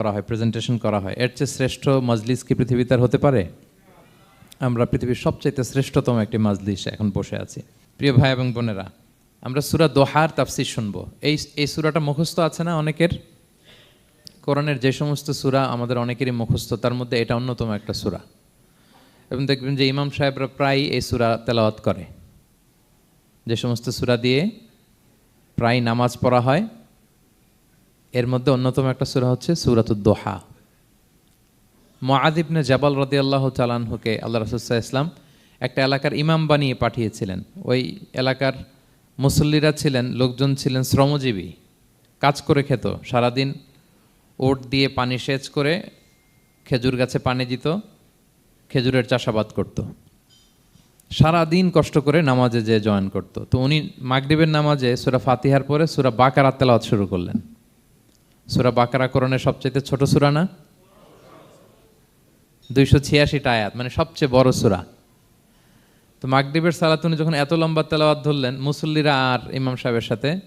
করা হয় প্রেজেন্টেশন করা হয়। এর চেয়ে শ্রেষ্ঠ মজলিস কি পৃথিবীতে হতে পারে? আমরা পৃথিবীর সবচাইতে শ্রেষ্ঠতম একটি মাজলিস এখন বসে আছি। প্রিয় ভাই এবং বোনেরা, আমরা সুরা দোহার তাফসির শুনব। এই এই সুরাটা মুখস্থ আছে না অনেকের? কোরআনের যে সমস্ত সুরা আমাদের অনেকেরই মুখস্থ, তার মধ্যে এটা অন্যতম একটা সুরা। এবং দেখবেন যে ইমাম সাহেবরা প্রায় এই সুরা তেলাওয়াত করে। যে সমস্ত সুরা দিয়ে প্রায় নামাজ পড়া হয় এর মধ্যে অন্যতম একটা সুরা হচ্ছে সুরাতুদ দোহা। মহাদিবনে জাবাল রদি আল্লাহ চালানহুকে আল্লাহ রসুল্লাহ ইসলাম একটা এলাকার ইমাম বানিয়ে পাঠিয়েছিলেন। ওই এলাকার মুসল্লিরা ছিলেন, লোকজন ছিলেন, শ্রমজীবী। কাজ করে খেত, সারাদিন ওট দিয়ে পানি সেচ করে খেজুর গাছে পানি দিত, খেজুরের চাষাবাদ করত। সারা দিন কষ্ট করে নামাজে যে জয়েন করত। তো উনি মাগরিবের নামাজে সুরা ফাতিহার পরে সুরা বাকারা তেলাওয়াত শুরু করলেন। সুরা বাকারা করণের সবচেয়ে ছোট সুরা না? দুইশো ছিয়াশিটা আয়াত মানে সবচেয়ে বড় সুরা। তো মাগরিবের সালাত যখন এত লম্বা তেলাওয়াত ধরলেন, মুসল্লিরা আর ইমাম সাহেবের সাথে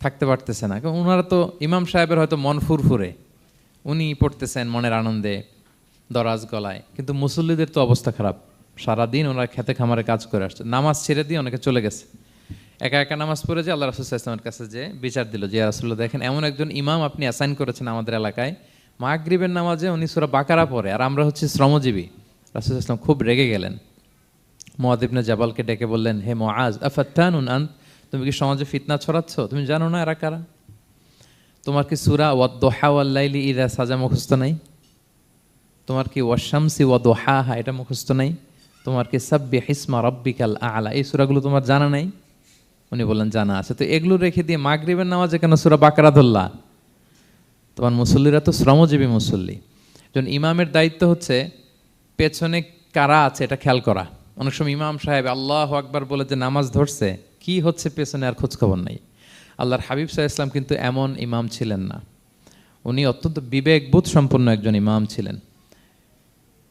থাকতে পারতেছে না। কারণ ওনারা তো ইমাম সাহেবের হয়তো মন ফুরফুরে। উনি পড়তেছেন মনের আনন্দে, দরাজ গলায়। কিন্তু মুসল্লিদের তো অবস্থা খারাপ। সারাদিন ওনারা খেতে খামারে কাজ করে আসছে। নামাজ ছেড়ে দিয়ে অনেকে চলে গেছে। একা একা নামাজ পড়ে যে আল্লাহ রাসুল ইসলামের কাছে যে বিচার দিল, যে রাসুল্লাহ দেখেন এমন একজন ইমাম আপনি অ্যাসাইন করেছেন আমাদের এলাকায়। মাগরিবের নামাজে উনি সুরা বাকারা পড়ে, আর আমরা হচ্ছে শ্রমজীবী। রাসুল ইসলাম খুব রেগে গেলেন। মহাদিবনে জাবালকে ডেকে বললেন, হে মোয়াজ আফাত্তানুন আন্ত? তুমি কি সমাজে ফিতনা ছড়াচ্ছ? তুমি জানো না এরা কারা? তোমার কি সুরা ওয়াদ্দোহা ওয়াল্লাইলি ইদা সাজা মুখস্থ নাই? তোমার কি ওয়াশামসি ওয়াদোহা হা এটা মুখস্থ নাই? তোমার কি সাব্বি হিসমা রব্বিকাল আলা? এই সুরাগুলো তোমার জানা নাই? উনি বললেন জানা আছে। তো এগুলো রেখে দিয়ে মাগরিবের নামাজে কেন সুরা বাকারা ধরলা? তোমার মুসল্লিরা তো শ্রমজীবী মুসল্লি। যখন ইমামের দায়িত্ব হচ্ছে পেছনে কারা আছে এটা খেয়াল করা। অনেক সময় ইমাম সাহেব আল্লাহ আকবার বলে যে নামাজ ধরছে, কি হচ্ছে পেছনে আর খোঁজখবর নাই। আল্লাহর হাবিব সাহা ইসলাম কিন্তু এমন ইমাম ছিলেন না। উনি অত্যন্ত বিবেকবোধ সম্পন্ন একজন ইমাম ছিলেন।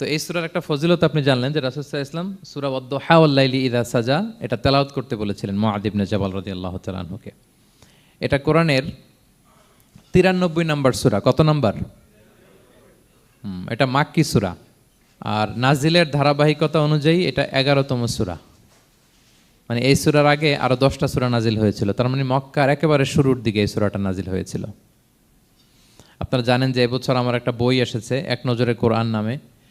তো এই সুরার একটা ফজিলত আপনি জানলেন যে রাসুসাহ ইসলাম সুরা হাওয়াল্লাইলি ইদা সাজা, এটা তেলাওত করতে বলেছিলেন মহাদিবনে জাবাল রদি আল্লাহ তালাহুকে এটা কোরআনের তিরানব্বই নাম্বার সুরা। কত নম্বর? এটা মাক্কি সুরা। আর নাজিলের ধারাবাহিকতা অনুযায়ী এটা এগারোতম সুরা। মানে এই সুরার আগে আরও দশটা সুরা নাজিল হয়েছিল। তার মানে মক্কার একেবারে শুরুর দিকে এই সুরাটা নাজিল হয়েছিল। আপনারা জানেন যে এবছর আমার একটা বই এসেছে, এক নজরে কোরআন নামে।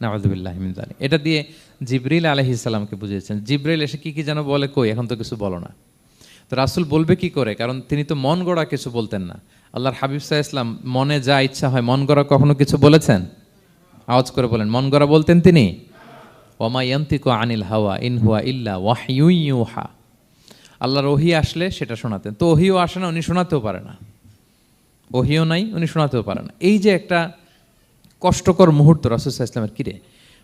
নাওয়াজুবিল্লাহ মিনজালি এটা দিয়ে জিব্রিল আলহি ইসলামকে বুঝিয়েছেন। জিব্রিল এসে কী কী যেন বলে, কই, এখন তো কিছু বলো না। তো রাসুল বলবে কি করে? কারণ তিনি তো মন গড়া কিছু বলতেন না। আল্লাহর হাবিব সাহা ইসলাম মনে যা ইচ্ছা হয়, মন গড়া কখনো কিছু বলেছেন? আওয়াজ করে বলেন, মন গড়া বলতেন তিনি? ওমা ইয়ান্তিকু আনিল হাওয়া, ইন হুয়া ইল্লা ওয়াহিউহা আল্লাহর ওহি আসলে সেটা শোনাতেন। তো ওহিও আসে না, উনি শোনাতেও পারে না। ওহিও নাই, উনি শোনাতেও পারে না। এই যে একটা কষ্টকর মুহূর্ত রাসুসাহ ইসলামের কিরে?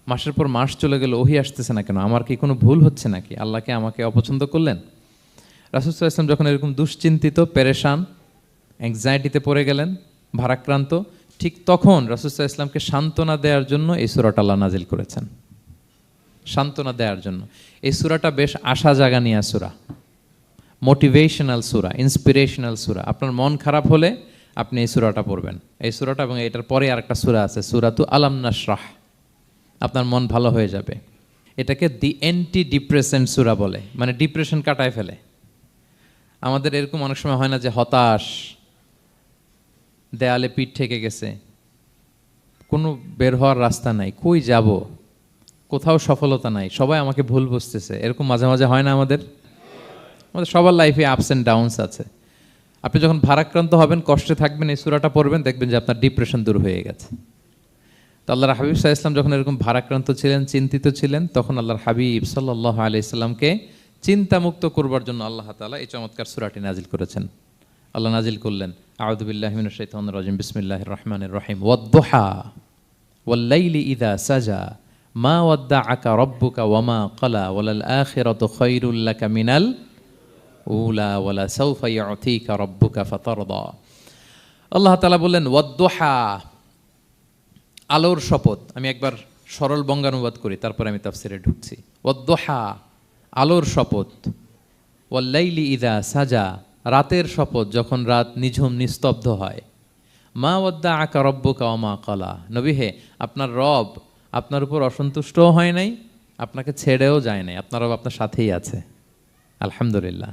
মাসের পর মাস চলে গেল, ওহি আসতেছে না কেন? আমার কি কোনো ভুল হচ্ছে নাকি? আল্লাহকে আমাকে অপছন্দ করলেন? রাসুসাহ ইসলাম যখন এরকম দুশ্চিন্তিত, পেরেশান অ্যাংজাইটিতে পড়ে গেলেন, ভারাক্রান্ত, ঠিক তখন রাসুসাহ ইসলামকে সান্ত্বনা দেওয়ার জন্য এই সুরাটা আল্লাহ নাজিল করেছেন। সান্ত্বনা দেওয়ার জন্য। এই সুরাটা বেশ আশা জাগা নিয়ে সুরা। মোটিভেশনাল সুরা ইন্সপিরেশনাল সুরা। আপনার মন খারাপ হলে আপনি এই সুরাটা পড়বেন। এই সুরাটা এবং এটার পরে আরেকটা সুরা আছে, সুরাতু আলাম নাসরাহ আপনার মন ভালো হয়ে যাবে। এটাকে দি অ্যান্টি ডিপ্রেশন সুরা বলে মানে ডিপ্রেশন কাটায় ফেলে। আমাদের এরকম অনেক সময় হয় না যে হতাশ, দেয়ালে পিঠ ঠেকে গেছে, কোনো বের হওয়ার রাস্তা নাই, কই যাব? কোথাও সফলতা নাই, সবাই আমাকে ভুল বুঝতেছে। এরকম মাঝে মাঝে হয় না আমাদের? আমাদের সবার লাইফে আপস অ্যান্ড ডাউনস আছে। আপনি যখন ভারাক্রান্ত হবেন, কষ্টে থাকবেন, এই সুরাটা পড়বেন, দেখবেন যে আপনার ডিপ্রেশন দূর হয়ে গেছে। তো আল্লাহর হাবিব সাহা ইসলাম যখন এরকম ভারাক্রান্ত ছিলেন, চিন্তিত ছিলেন, তখন আল্লাহর হাবিব সাল্লাহ আলি ইসলামকে চিন্তামুক্ত করবার জন্য আল্লাহ তালা এই চমৎকার সুরাটি নাজিল করেছেন। আল্লাহ নাজিল করলেন আউদুবিল্লাহমিন বিসমিল্লাহ রহমান রহিম ওয়াদ্দোহা ওয়াল্লাইলি ইদা সাজা, মা ওয়াদ্দা আকা রব্বুকা ওয়ামা কলা ওয়ালাল আখিরাত খৈরুল্লাকা মিনাল উলা ওয়ালা সৌফা ইয়াতিকা রব্বুকা ফাতারদা। আল্লাহ তাআলা বললেন, ওয়াদ্দোহা আলোর শপথ। আমি একবার সরল বঙ্গানুবাদ করি, তারপরে আমি তাফসিরে ঢুকছি। ওয়াদ্দোহা আলোর শপথ। ওয়াল্লাইলি ইদা সাজা রাতের শপথ, যখন রাত নিঝুম নিস্তব্ধ হয়। মা ওয়াদ্দা আকা রব্বুকা ওমা কলা নবী হে, আপনার রব আপনার উপর অসন্তুষ্টও হয় নাই, আপনাকে ছেড়েও যায় নাই, আপনার রব আপনার সাথেই আছে। আলহামদুলিল্লাহ।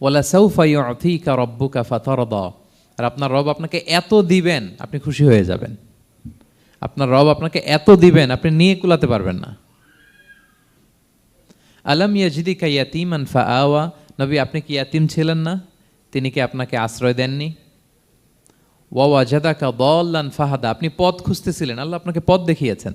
ওয়ালা সৌফা ইউতিকা রব্বুকা ফাতারদা আর আপনার রব আপনাকে এত দিবেন, আপনি খুশি হয়ে যাবেন। আপনার রব আপনাকে এত দিবেন, আপনি নিয়ে কুলাতে পারবেন না। আলম ইয়াজিদিকা ইয়াতিমান ফা আওয়া নবী, আপনি কি ইয়াতিম ছিলেন না? তিনি কি আপনাকে আশ্রয় দেননি? ওয়া জাদাকা দল্লান ফাহাদা আপনি পথ খুঁজতেছিলেন, আল্লাহ আপনাকে পথ দেখিয়েছেন।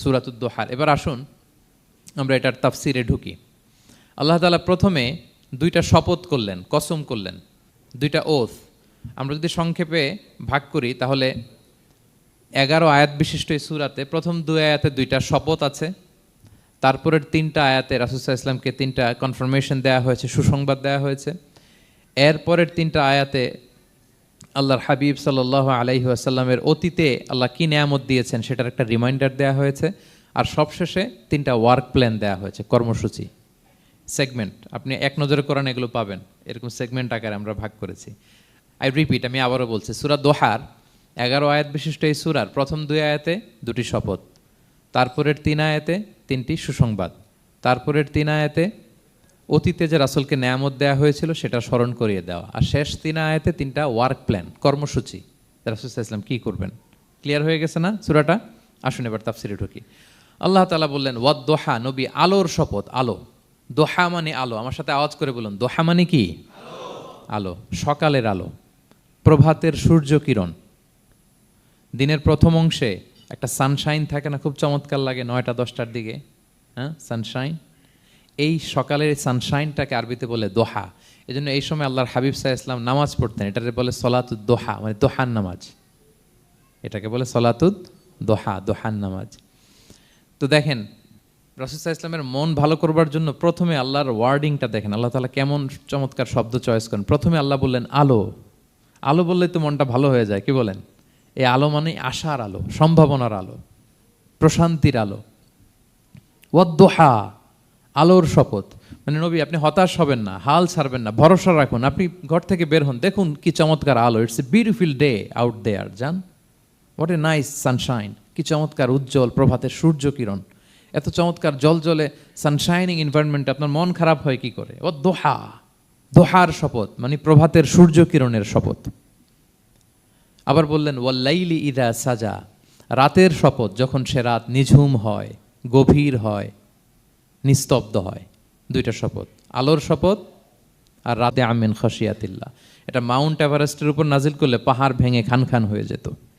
সুরাতুদ্দোহার এবার আসুন আমরা এটার তাফসিরে ঢুকি। আল্লাহ তালা প্রথমে দুইটা শপথ করলেন, কসম করলেন, দুইটা ওথ আমরা যদি সংক্ষেপে ভাগ করি, তাহলে এগারো আয়াত বিশিষ্ট এই সুরাতে প্রথম দুই আয়াতে দুইটা শপথ আছে, তারপরের তিনটা আয়াতে রাসুসাহ ইসলামকে তিনটা কনফার্মেশন দেওয়া হয়েছে, সুসংবাদ দেওয়া হয়েছে। এরপরের তিনটা আয়াতে আল্লাহর হাবিব সাল্লাহ আলাইহি আসাল্লামের অতীতে আল্লাহ কী নেয়ামত দিয়েছেন সেটার একটা রিমাইন্ডার দেওয়া হয়েছে। আর সবশেষে তিনটা ওয়ার্ক প্ল্যান দেওয়া হয়েছে, কর্মসূচি। সেগমেন্ট আপনি এক নজরে করেন এগুলো পাবেন। এরকম সেগমেন্ট আকারে আমরা ভাগ করেছি। আই রিপিট আমি আবারও বলছি, সুরা দোহার, এগারো আয়াত বিশিষ্ট এই সুরার প্রথম দুই আয়াতে দুটি শপথ, তারপরের তিন আয়াতে তিনটি সুসংবাদ, তারপরের তিন আয়াতে অতীতে যে রাসুলকে নেয়ামত দেওয়া হয়েছিল, সেটা স্মরণ করিয়ে দেওয়া। আর শেষ তিন আয়াতে তিনটা ওয়ার্ক প্ল্যান কর্মসূচি। রাসুল ইসলাম কী করবেন? ক্লিয়ার হয়ে গেছে না সুরাটা? আসুন এবার তাফসিরে ঢুকি। আল্লাহ তালা বললেন ওয়াদ দোহা নবী, আলোর শপথ, আলো। দোহা মানে আলো। আমার সাথে আওয়াজ করে বলুন, দোহা মানে কি? আলো। সকালের আলো। প্রভাতের সূর্য কিরণ। দিনের প্রথম অংশে একটা সানশাইন থাকে না, খুব চমৎকার লাগে, নয়টা, দশটার দিকে। হ্যাঁ সানশাইন এই সকালের সানশাইনটাকে আরবিতে বলে দোহা। এই জন্য এই সময় আল্লাহর হাবিব সাহা ইসলাম নামাজ পড়তেন। এটাকে বলে সলাতুদ দোহা মানে দোহান নামাজ। এটাকে বলে সলাতুদ দোহা দোহান নামাজ। তো দেখেন রসুল্লাহ ইসলামের মন ভালো করবার জন্য প্রথমে আল্লাহর ওয়ার্ডিংটা দেখেন। আল্লাহ তালা কেমন চমৎকার শব্দ চয়েস করেন। প্রথমে আল্লাহ বললেন, আলো। আলো বললে তো মনটা ভালো হয়ে যায়, কি বলেন? এই আলো মানে আশার আলো, সম্ভাবনার আলো, প্রশান্তির আলো। ওয়াদ্দোহা আলোর শপথ। মানে নবী, আপনি হতাশ হবেন না, হাল ছাড়বেন না, ভরসা রাখুন। আপনি ঘর থেকে বের হন, দেখুন কি চমৎকার আলো। It's a beautiful day out there যান হোয়াট এ নাইস সানশাইন কি চমৎকার উজ্জ্বল প্রভাতের সূর্য কিরণ এত চমৎকার জল জলে সানশাইনিং এনভায়রনমেন্টে আপনার মন খারাপ হয় কি করে? ও দোহা, দোহার শপথ মানে প্রভাতের সূর্য কিরণের শপথ। আবার বললেন ওয়াল্লাইলি ইদা সাজা রাতের শপথ, যখন সে রাত নিঝুম হয়, গভীর হয় নিস্তব্ধ হয়। দুইটা শপথ, আলোর শপথ আর রাতে আমিন খসিয়াতিল্লা এটা মাউন্ট এভারেস্টের উপর নাজিল করলে পাহাড় ভেঙে খান খান হয়ে যেত।